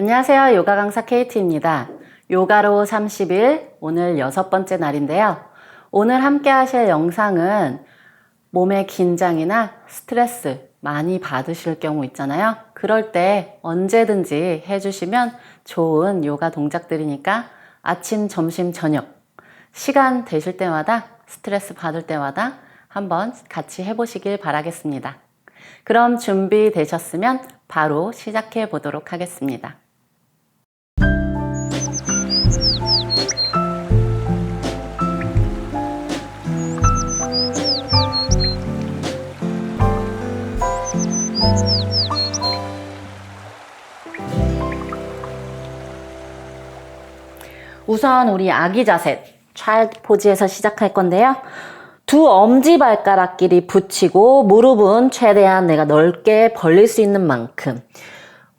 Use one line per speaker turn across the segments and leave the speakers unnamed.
안녕하세요. 요가 강사 KT입니다. 요가로 30일, 오늘 여섯 번째 날인데요. 오늘 함께 하실 영상은 몸의 긴장이나 스트레스 많이 받으실 경우 있잖아요. 그럴 때 언제든지 해주시면 좋은 요가 동작들이니까 아침, 점심, 저녁 시간 되실 때마다 스트레스 받을 때마다 한번 같이 해보시길 바라겠습니다. 그럼 준비되셨으면 바로 시작해 보도록 하겠습니다. 우선 우리 아기 자세, 차일드 포즈에서 시작할 건데요. 두 엄지 발가락끼리 붙이고 무릎은 최대한 내가 넓게 벌릴 수 있는 만큼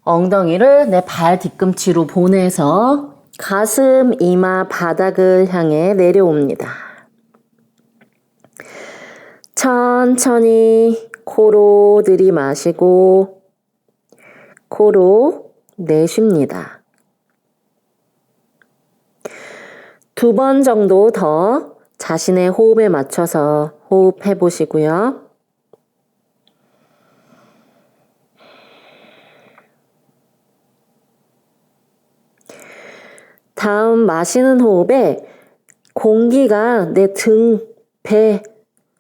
엉덩이를 내 발 뒤꿈치로 보내서 가슴, 이마, 바닥을 향해 내려옵니다. 천천히 코로 들이마시고 코로 내쉽니다. 두 번 정도 더 자신의 호흡에 맞춰서 호흡해 보시고요. 다음 마시는 호흡에 공기가 내 등, 배,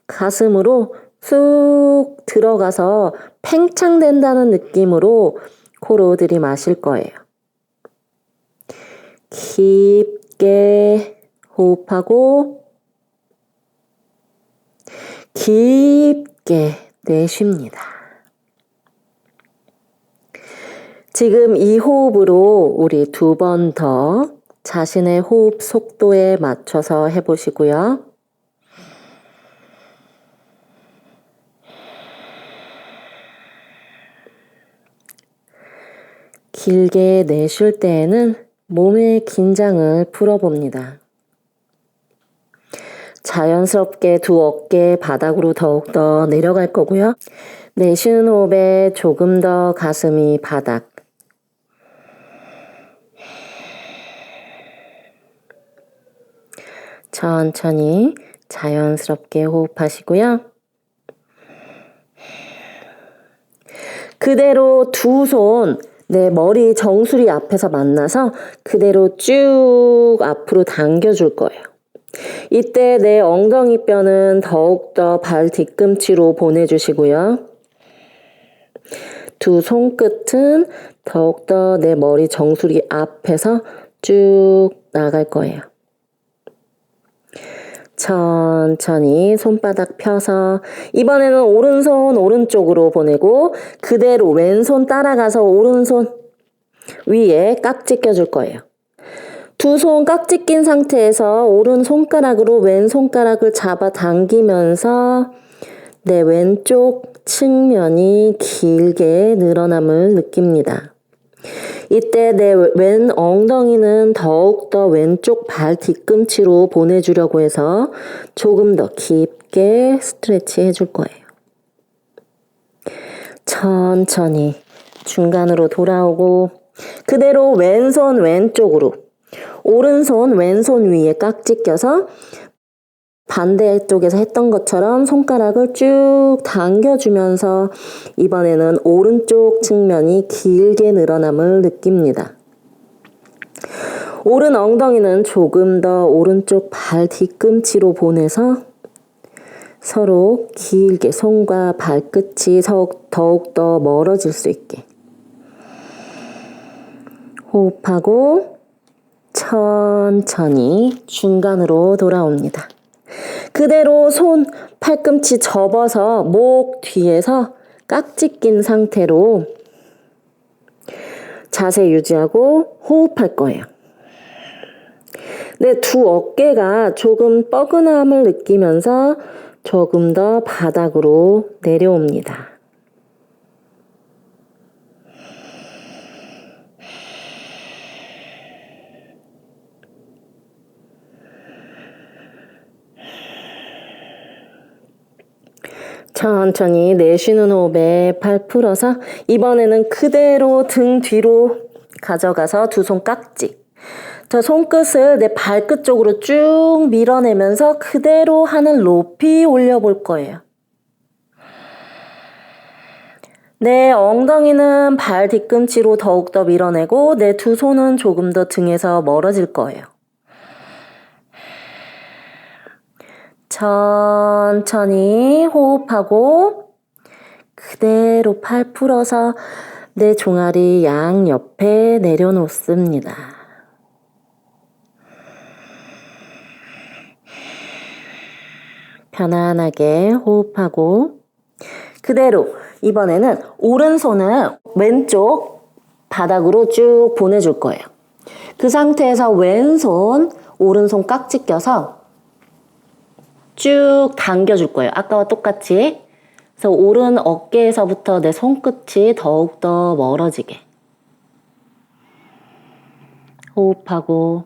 가슴으로 쑥 들어가서 팽창된다는 느낌으로 코로 들이마실 거예요. 깊 게 호흡하고 깊게 내쉽니다. 지금 이 호흡으로 우리 두 번 더 자신의 호흡 속도에 맞춰서 해보시고요. 길게 내쉴 때에는 몸의 긴장을 풀어봅니다. 자연스럽게 두 어깨 바닥으로 더욱더 내려갈 거고요. 내쉬는 호흡에 조금 더 가슴이 바닥. 천천히 자연스럽게 호흡하시고요. 그대로 두 손, 내 머리 정수리 앞에서 만나서 그대로 쭉 앞으로 당겨줄 거예요. 이때 내 엉덩이 뼈는 더욱더 발 뒤꿈치로 보내주시고요. 두 손끝은 더욱더 내 머리 정수리 앞에서 쭉 나갈 거예요. 천천히 손바닥 펴서 이번에는 오른손 오른쪽으로 보내고 그대로 왼손 따라가서 오른손 위에 깍지 껴줄 거예요. 두 손 깍지 낀 상태에서 오른 손가락으로 왼 손가락을 잡아 당기면서 내 왼쪽 측면이 길게 늘어남을 느낍니다. 이때 내 왼 엉덩이는 더욱더 왼쪽 발 뒤꿈치로 보내주려고 해서 조금 더 깊게 스트레치 해줄 거예요. 천천히 중간으로 돌아오고 그대로 왼손 왼쪽으로 오른손 왼손 위에 깍지 껴서 반대쪽에서 했던 것처럼 손가락을 쭉 당겨주면서 이번에는 오른쪽 측면이 길게 늘어남을 느낍니다. 오른 엉덩이는 조금 더 오른쪽 발 뒤꿈치로 보내서 서로 길게 손과 발끝이 더욱 더 멀어질 수 있게 호흡하고 천천히 중간으로 돌아옵니다. 그대로 손 팔꿈치 접어서 목 뒤에서 깍지 낀 상태로 자세 유지하고 호흡할 거예요. 내두 어깨가 조금 뻐근함을 느끼면서 조금 더 바닥으로 내려옵니다. 천천히 내쉬는 호흡에 팔 풀어서 이번에는 그대로 등 뒤로
가져가서 두 손 깍지. 자, 손끝을 내 발끝 쪽으로 쭉 밀어내면서 그대로 하늘 높이 올려볼 거예요. 내 엉덩이는 발 뒤꿈치로 더욱더 밀어내고 내 두 손은 조금 더 등에서 멀어질 거예요. 천천히 호흡하고 그대로 팔 풀어서 내 종아리 양 옆에 내려놓습니다. 편안하게 호흡하고 그대로 이번에는 오른손을 왼쪽 바닥으로 쭉 보내줄 거예요. 그 상태에서 왼손 오른손 깍지 껴서 쭉 당겨줄 거예요. 아까와 똑같이. 그래서 오른 어깨에서부터 내 손끝이 더욱더 멀어지게. 호흡하고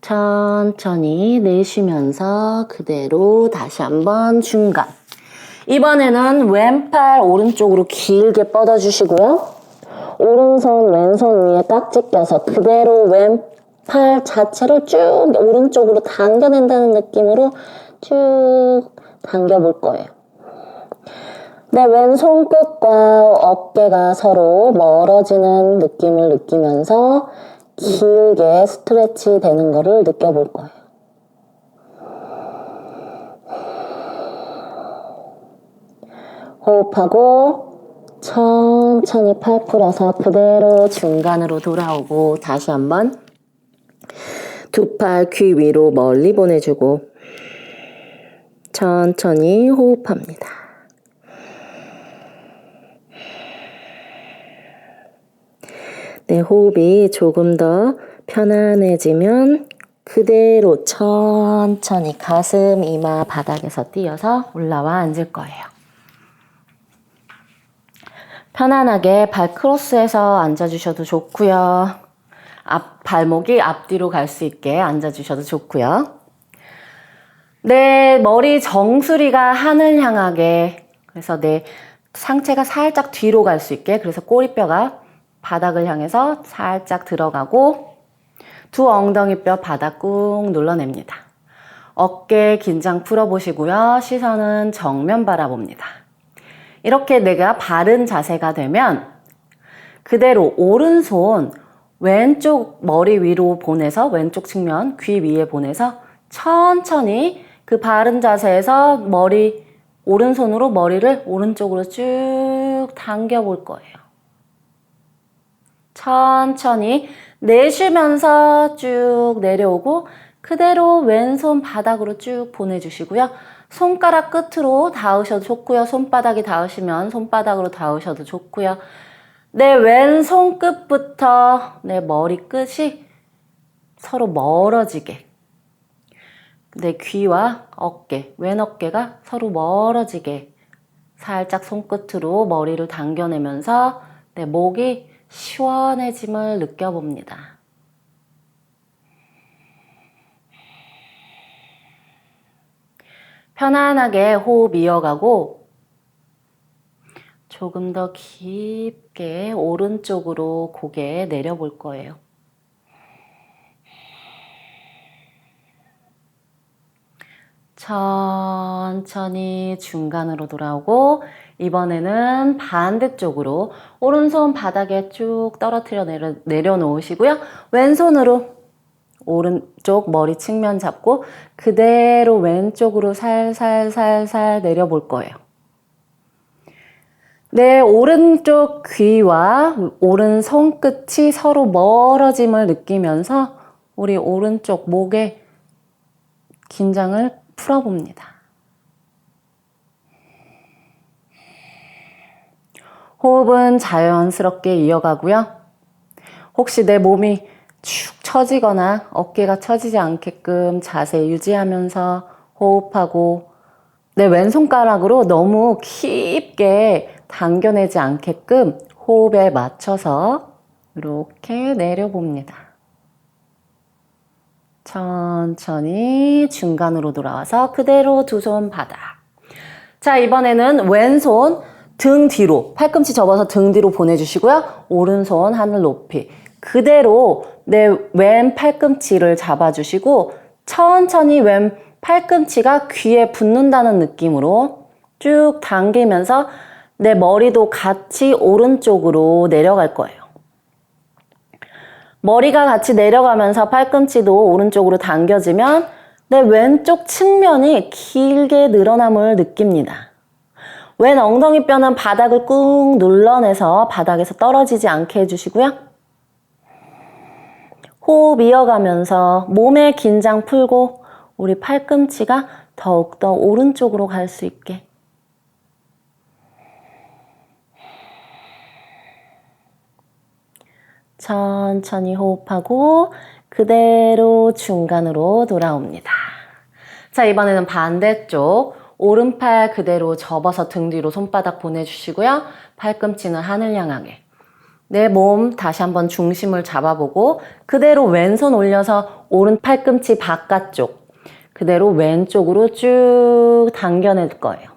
천천히 내쉬면서 그대로 다시 한번 중간. 이번에는 왼팔 오른쪽으로 길게 뻗어주시고요. 오른손 왼손 위에 깍지 껴서 그대로 왼 팔 자체를 쭉 오른쪽으로 당겨낸다는 느낌으로 쭉 당겨볼 거예요. 내 왼손 끝과 어깨가 서로 멀어지는 느낌을 느끼면서 길게 스트레치 되는 거를 느껴볼 거예요. 호흡하고 천천히 팔 풀어서 그대로 중간으로 돌아오고 다시 한번 두 팔 귀 위로 멀리 보내주고 천천히 호흡합니다. 내 호흡이 조금 더 편안해지면 그대로 천천히 가슴 이마 바닥에서 띄어서 올라와 앉을 거예요. 편안하게 발 크로스해서 앉아주셔도 좋고요. 앞 발목이 앞뒤로 갈 수 있게 앉아주셔도 좋고요. 내 머리 정수리가 하늘 향하게 그래서 내 상체가 살짝 뒤로 갈 수 있게 그래서 꼬리뼈가 바닥을 향해서 살짝 들어가고 두 엉덩이 뼈 바닥 꾹 눌러냅니다. 어깨 긴장 풀어보시고요. 시선은 정면 바라봅니다. 이렇게 내가 바른 자세가 되면 그대로 오른손 왼쪽 머리 위로 보내서 왼쪽 측면 귀 위에 보내서 천천히 그 바른 자세에서 머리 오른손으로 머리를 오른쪽으로 쭉 당겨 볼 거예요. 천천히 내쉬면서 쭉 내려오고 그대로 왼손 바닥으로 쭉 보내주시고요. 손가락 끝으로 닿으셔도 좋고요. 손바닥이 닿으시면 손바닥으로 닿으셔도 좋고요. 내 왼손 끝부터 내 머리 끝이 서로 멀어지게 내 귀와 어깨, 왼 어깨가 서로 멀어지게 살짝 손끝으로 머리를 당겨내면서 내 목이 시원해짐을 느껴봅니다. 편안하게 호흡 이어가고 조금 더 깊게 오른쪽으로 고개 내려볼 거예요. 천천히 중간으로 돌아오고 이번에는 반대쪽으로 오른손 바닥에 쭉 떨어뜨려 내려, 내려놓으시고요. 왼손으로 오른쪽 머리 측면 잡고 그대로 왼쪽으로 살살살살 내려볼 거예요. 내 오른쪽 귀와 오른 손끝이 서로 멀어짐을 느끼면서 우리 오른쪽 목에 긴장을 풀어봅니다. 호흡은 자연스럽게 이어가고요. 혹시 내 몸이 축 처지거나 어깨가 처지지 않게끔 자세 유지하면서 호흡하고 내 왼손가락으로 너무 깊게 당겨내지 않게끔 호흡에 맞춰서 이렇게 내려봅니다. 천천히 중간으로 돌아와서 그대로 두 손 바닥. 자, 이번에는 왼손 등 뒤로, 팔꿈치 접어서 등 뒤로 보내주시고요. 오른손 하늘 높이. 그대로 내 왼 팔꿈치를 잡아주시고 천천히 왼 팔꿈치가 귀에 붙는다는 느낌으로 쭉 당기면서 내 머리도 같이 오른쪽으로 내려갈 거예요. 머리가 같이 내려가면서 팔꿈치도 오른쪽으로 당겨지면 내 왼쪽 측면이 길게 늘어남을 느낍니다. 왼 엉덩이 뼈는 바닥을 꾹 눌러내서 바닥에서 떨어지지 않게 해주시고요. 호흡 이어가면서 몸의 긴장 풀고 우리 팔꿈치가 더욱더 오른쪽으로 갈 수 있게 천천히 호흡하고 그대로 중간으로 돌아옵니다. 자, 이번에는 반대쪽 오른팔 그대로 접어서 등 뒤로 손바닥 보내주시고요. 팔꿈치는 하늘 향하게. 내 몸 다시 한번 중심을 잡아보고 그대로 왼손 올려서 오른 팔꿈치 바깥쪽 그대로 왼쪽으로 쭉 당겨낼 거예요.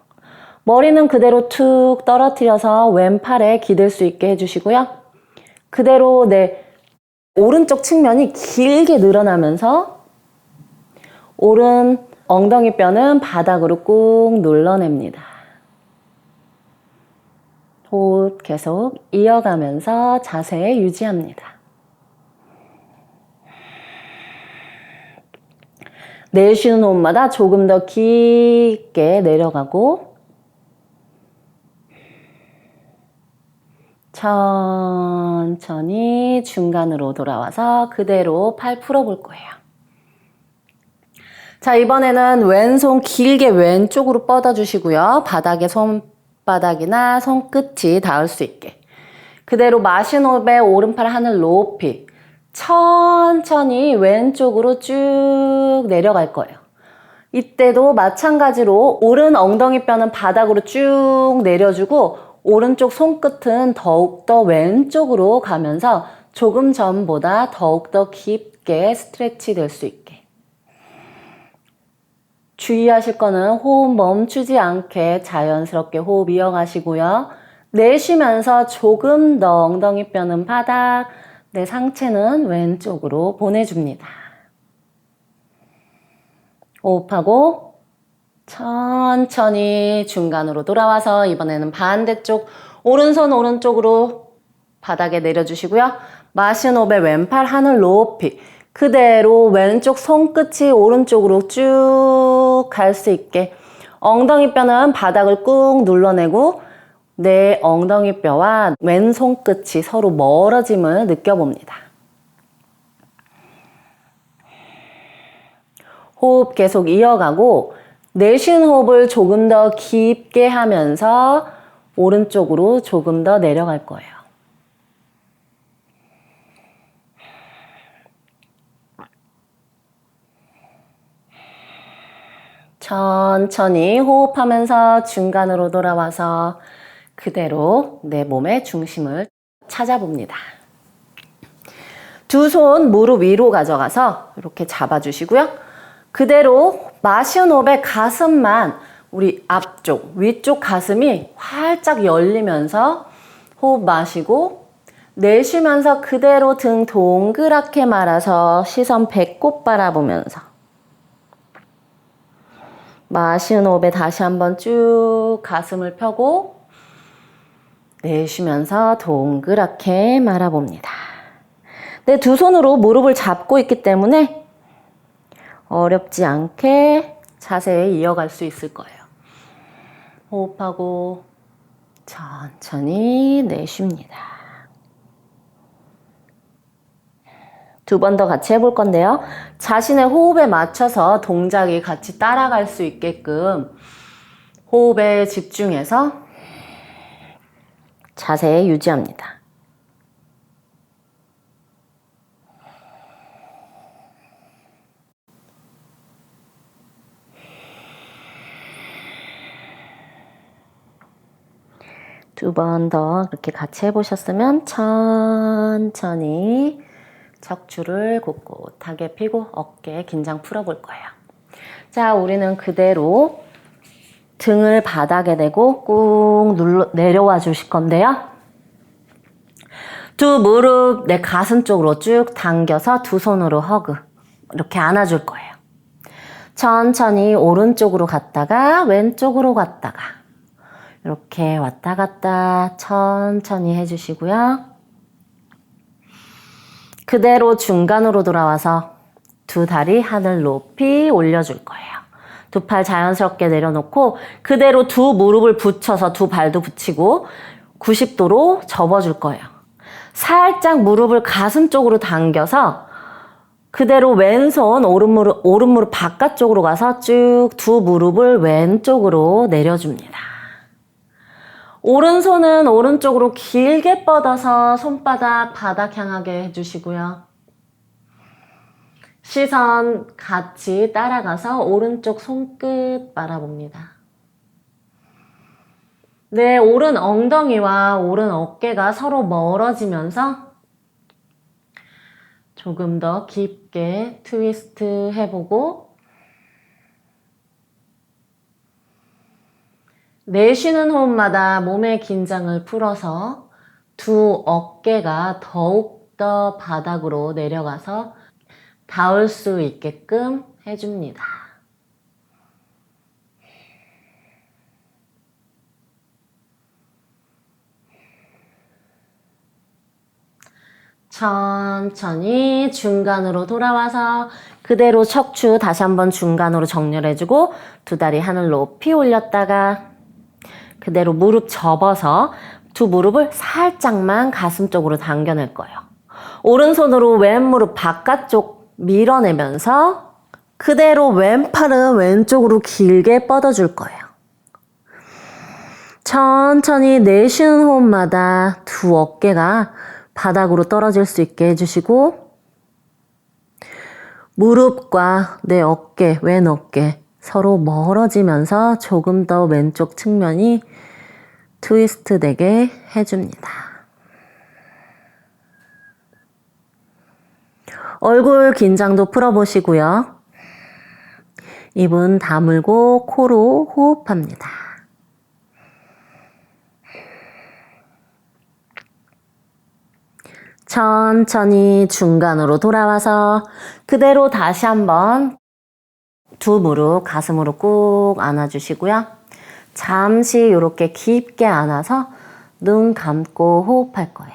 머리는 그대로 툭 떨어뜨려서 왼팔에 기댈 수 있게 해주시고요. 그대로 내 오른쪽 측면이 길게 늘어나면서 오른 엉덩이 뼈는 바닥으로 꾹 눌러냅니다. 호흡 계속 이어가면서 자세 유지합니다. 내쉬는 호흡마다 조금 더 깊게 내려가고 천천히 중간으로 돌아와서 그대로 팔 풀어볼 거예요. 자, 이번에는 왼손 길게 왼쪽으로 뻗어주시고요. 바닥에 손바닥이나 손끝이 닿을 수 있게. 그대로 마신 호흡에 오른팔 하늘 높이. 천천히 왼쪽으로 쭉 내려갈 거예요. 이때도 마찬가지로 오른 엉덩이 뼈는 바닥으로 쭉 내려주고 오른쪽 손끝은 더욱더 왼쪽으로 가면서 조금 전보다 더욱더 깊게 스트레치 될 수 있게. 주의하실 거는 호흡 멈추지 않게 자연스럽게 호흡 이어가시고요. 내쉬면서 조금 더 엉덩이 뼈는 바닥, 내 상체는 왼쪽으로 보내줍니다. 호흡하고 천천히 중간으로 돌아와서 이번에는 반대쪽 오른손 오른쪽으로 바닥에 내려주시고요. 호흡에 왼팔 하늘 높이 그대로 왼쪽 손끝이 오른쪽으로 쭉 갈 수 있게 엉덩이 뼈는 바닥을 꾹 눌러내고 내 엉덩이 뼈와 왼 손끝이 서로 멀어짐을 느껴봅니다. 호흡 계속 이어가고 내쉬는 호흡을 조금 더 깊게 하면서 오른쪽으로 조금 더 내려갈 거예요. 천천히 호흡하면서 중간으로 돌아와서 그대로 내 몸의 중심을 찾아봅니다. 두 손 무릎 위로 가져가서 이렇게 잡아주시고요. 그대로 호흡에 가슴만 우리 앞쪽, 위쪽 가슴이 활짝 열리면서 호흡 마시고 내쉬면서 그대로 등 동그랗게 말아서 시선 배꼽 바라보면서 마시는 호흡에 다시 한번 쭉 가슴을 펴고 내쉬면서 동그랗게 말아봅니다. 내 두 손으로 무릎을 잡고 있기 때문에 어렵지 않게 자세에 이어갈 수 있을 거예요. 호흡하고 천천히 내쉽니다. 두 번 더 같이 해볼 건데요. 자신의 호흡에 맞춰서 동작이 같이 따라갈 수 있게끔 호흡에 집중해서 자세 유지합니다. 두 번 더 그렇게 같이 해보셨으면 천천히 척추를 꼿꼿하게 펴고 어깨 긴장 풀어볼 거예요. 자, 우리는 그대로 등을 바닥에 대고 꾹 눌러, 내려와 주실 건데요. 두 무릎 내 가슴 쪽으로 쭉 당겨서 두 손으로 허그. 이렇게 안아줄 거예요. 천천히 오른쪽으로 갔다가 왼쪽으로 갔다가 이렇게 왔다 갔다 천천히 해주시고요. 그대로 중간으로 돌아와서 두 다리 하늘 높이 올려줄 거예요. 두 팔 자연스럽게 내려놓고 그대로 두 무릎을 붙여서 두 발도 붙이고 90도로 접어줄 거예요. 살짝 무릎을 가슴 쪽으로 당겨서 그대로 왼손 오른 무릎 오른 무릎 바깥쪽으로 가서 쭉 두 무릎을 왼쪽으로 내려줍니다. 오른손은 오른쪽으로 길게 뻗어서 손바닥 바닥 향하게 해주시고요. 시선 같이 따라가서 오른쪽 손끝 바라봅니다. 네, 오른 엉덩이와 오른 어깨가 서로 멀어지면서 조금 더 깊게 트위스트 해보고 내쉬는 호흡마다 몸의 긴장을 풀어서 두 어깨가 더욱더 바닥으로 내려가서 닿을 수 있게끔 해줍니다. 천천히 중간으로 돌아와서 그대로 척추 다시 한번 중간으로 정렬해주고 두 다리 하늘 높이 올렸다가 그대로 무릎 접어서 두 무릎을 살짝만 가슴 쪽으로 당겨낼 거예요. 오른손으로 왼 무릎 바깥쪽 밀어내면서 그대로 왼팔은 왼쪽으로 길게 뻗어줄 거예요. 천천히 내쉬는 호흡마다 두 어깨가 바닥으로 떨어질 수 있게 해주시고 무릎과 내 어깨, 왼 어깨 서로 멀어지면서 조금 더 왼쪽 측면이 트위스트 되게 해줍니다. 얼굴 긴장도 풀어보시고요. 입은 다물고 코로 호흡합니다. 천천히 중간으로 돌아와서 그대로 다시 한번 두 무릎 가슴으로 꾹 안아주시고요. 잠시 이렇게 깊게 안아서 눈 감고 호흡할 거예요.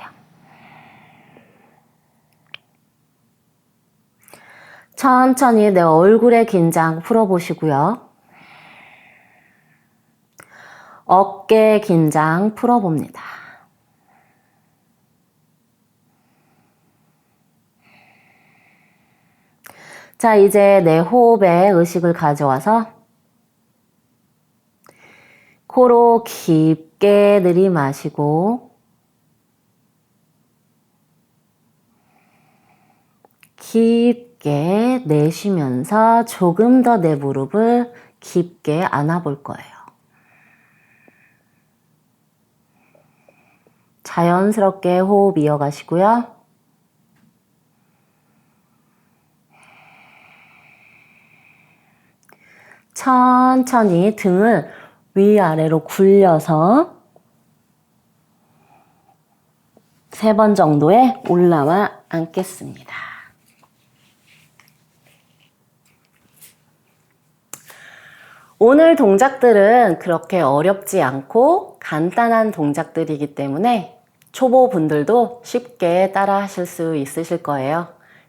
천천히 내 얼굴의 긴장 풀어보시고요. 어깨 긴장 풀어봅니다. 자, 이제 내 호흡에 의식을 가져와서 코로 깊게 들이마시고 깊게 내쉬면서 조금 더 내 무릎을 깊게 안아볼 거예요. 자연스럽게 호흡 이어가시고요. 천천히 등을 위아래로 굴려서 세 번 정도에 올라와 앉겠습니다. 오늘 동작들은 그렇게 어렵지 않고 간단한 동작들이기 때문에 초보분들도 쉽게 따라 하실 수 있으실 거예요.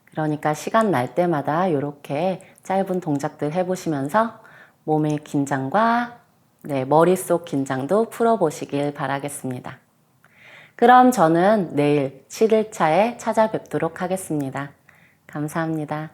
그러니까 시간 날 때마다 이렇게 짧은 동작들 해보시면서 몸의 긴장과 네, 머릿속 긴장도 풀어보시길 바라겠습니다. 그럼 저는 내일 7일차에 찾아뵙도록 하겠습니다. 감사합니다.